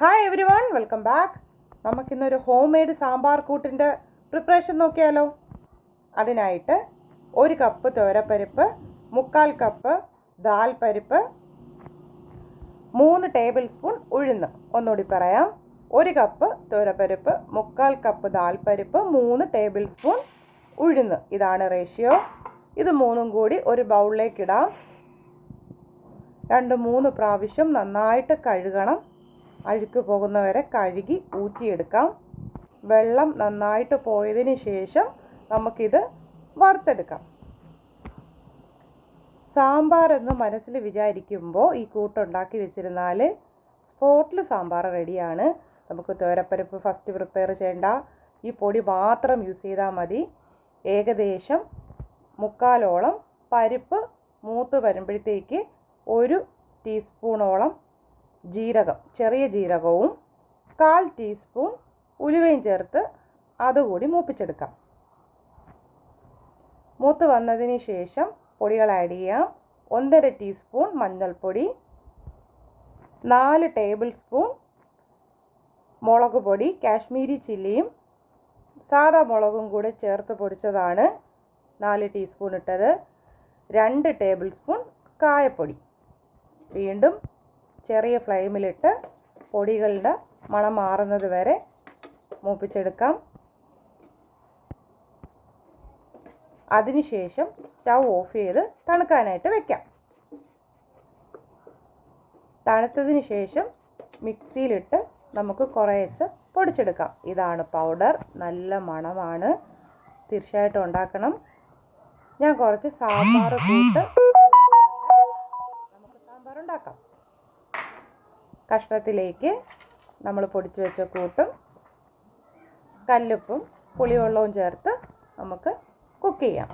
Hi everyone welcome back നമുക്കിന്നൊരു home made sambar കൂട്ടിന്റെ preparation നോക്കിയാലോ. അതിനായിട്ട് ഒരു കപ്പ് തോരപ്പരിപ്പ് മുക്കാൽ കപ്പ് ദാൽ പരിപ്പ് മൂന്ന് ടേബിൾ സ്പൂൺ ഉഴുന്ന്. ഒന്നുകൂടി പറയാം. ഒരു കപ്പ് തോരപ്പരിപ്പ് മുക്കാൽ കപ്പ് ദാൽ പരിപ്പ് മൂന്ന് ടേബിൾ സ്പൂൺ ഉഴുന്ന്. ഇതാണ് റേഷ്യോ ഇത് മൂന്നും കൂടി ഒരു ബൗളിലേക്കിടാം രണ്ട് മൂന്ന് പ്രാവശ്യം നന്നായിട്ട് കഴുകണം. അഴുക്ക് പോകുന്നവരെ കഴുകി ഊറ്റിയെടുക്കാം. വെള്ളം നന്നായിട്ട് പോയതിന് ശേഷം നമുക്കിത് വറുത്തെടുക്കാം. സാമ്പാർ എന്ന് മനസ്സിൽ വിചാരിക്കുമ്പോൾ ഈ കൂട്ടുണ്ടാക്കി വെച്ചിരുന്നാൽ സ്പോട്ടിൽ സാമ്പാർ റെഡിയാണ്. നമുക്ക് തോരപ്പരിപ്പ് ഫസ്റ്റ് പ്രിപ്പയർ ചെയ്യേണ്ട. ഈ പൊടി മാത്രം യൂസ് ചെയ്താൽ മതി. ഏകദേശം മുക്കാലോളം പരിപ്പ് മൂത്ത് വരുമ്പോഴത്തേക്ക് ഒരു ടീസ്പൂണോളം ജീരകം ചെറിയ ജീരകവും കാൽ ടീസ്പൂൺ ഉലുവയും ചേർത്ത് അതുകൂടി മൂപ്പിച്ചെടുക്കാം. മൂത്ത് വന്നതിന് ശേഷം പൊടികൾ ആഡ് ചെയ്യാം. ഒന്നര ടീസ്പൂൺ മഞ്ഞൾപ്പൊടി നാല് ടേബിൾ സ്പൂൺ മുളക് പൊടി കാശ്മീരി ചില്ലിയും സാദാ മുളകും കൂടെ ചേർത്ത് പൊടിച്ചതാണ് നാല് ടീസ്പൂൺ ഇട്ടത്. രണ്ട് ടേബിൾ സ്പൂൺ കായപ്പൊടി. വീണ്ടും ചെറിയ ഫ്ലെയിമിലിട്ട് പൊടികളുടെ മണം മാറുന്നത് വരെ മൂപ്പിച്ചെടുക്കാം. അതിനുശേഷം സ്റ്റൗ ഓഫ് ചെയ്ത് തണുക്കാനായിട്ട് വെക്കാം. തണുത്തതിന് ശേഷം മിക്സിയിലിട്ട് നമുക്ക് കുറേച്ച് പൊടിച്ചെടുക്കാം. ഇതാണ് പൗഡർ. നല്ല മണമാണ്. തീർച്ചയായിട്ടും ഉണ്ടാക്കണം. ഞാൻ കുറച്ച് സാമ്പാർ കൂട്ട് നമുക്ക് സാമ്പാർ ഉണ്ടാക്കാം കഷ്ണത്തിലേക്ക് നമ്മൾ പൊടിച്ചു വെച്ച കൂട്ടും കല്ലുപ്പും പുളിവെള്ളവും ചേർത്ത് നമുക്ക് കുക്ക് ചെയ്യാം.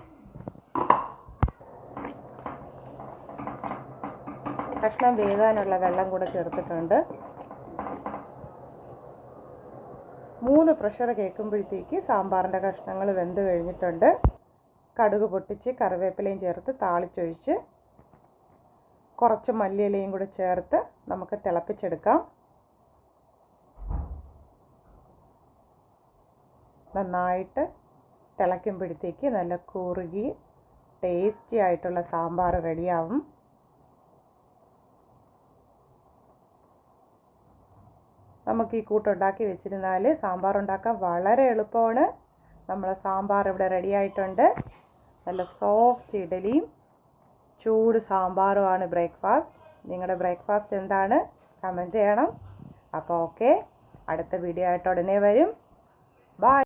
കഷ്ണം വേകാനുള്ള വെള്ളം കൂടെ ചേർത്തിട്ടുണ്ട്. മൂന്ന് പ്രഷർ കേൾക്കുമ്പോഴത്തേക്ക് സാമ്പാറിന്റെ കഷ്ണങ്ങൾ വെന്ത് കഴിഞ്ഞിട്ടുണ്ട്. കടുക് പൊട്ടിച്ച് കറിവേപ്പിലയും ചേർത്ത് താളിച്ചൊഴിച്ച് കുറച്ച് മല്ലിയിലയും കൂടെ ചേർത്ത് നമുക്ക് തിളപ്പിച്ചെടുക്കാം. നന്നായിട്ട് തിളയ്ക്കുമ്പോഴത്തേക്ക് നല്ല കുറുകി ടേസ്റ്റി ആയിട്ടുള്ള സാമ്പാർ റെഡിയാവും. നമുക്ക് ഈ കൂട്ടുണ്ടാക്കി വെച്ചിരുന്നാൽ സാമ്പാർ ഉണ്ടാക്കാൻ വളരെ എളുപ്പമാണ്. നമ്മളെ സാമ്പാർ ഇവിടെ റെഡി ആയിട്ടുണ്ട്. നല്ല സോഫ്റ്റ് ഇഡലിയും ചൂട് സാമ്പാറുമാണ് ബ്രേക്ക്ഫാസ്റ്റ് നിങ്ങളുടെ ബ്രേക്ക്ഫാസ്റ്റ് എന്താണ്? കമന്റ് ചെയ്യണം. അപ്പോൾ ഓക്കെ അടുത്ത വീഡിയോ ആയിട്ട് ഉടനെ വരും. ബൈ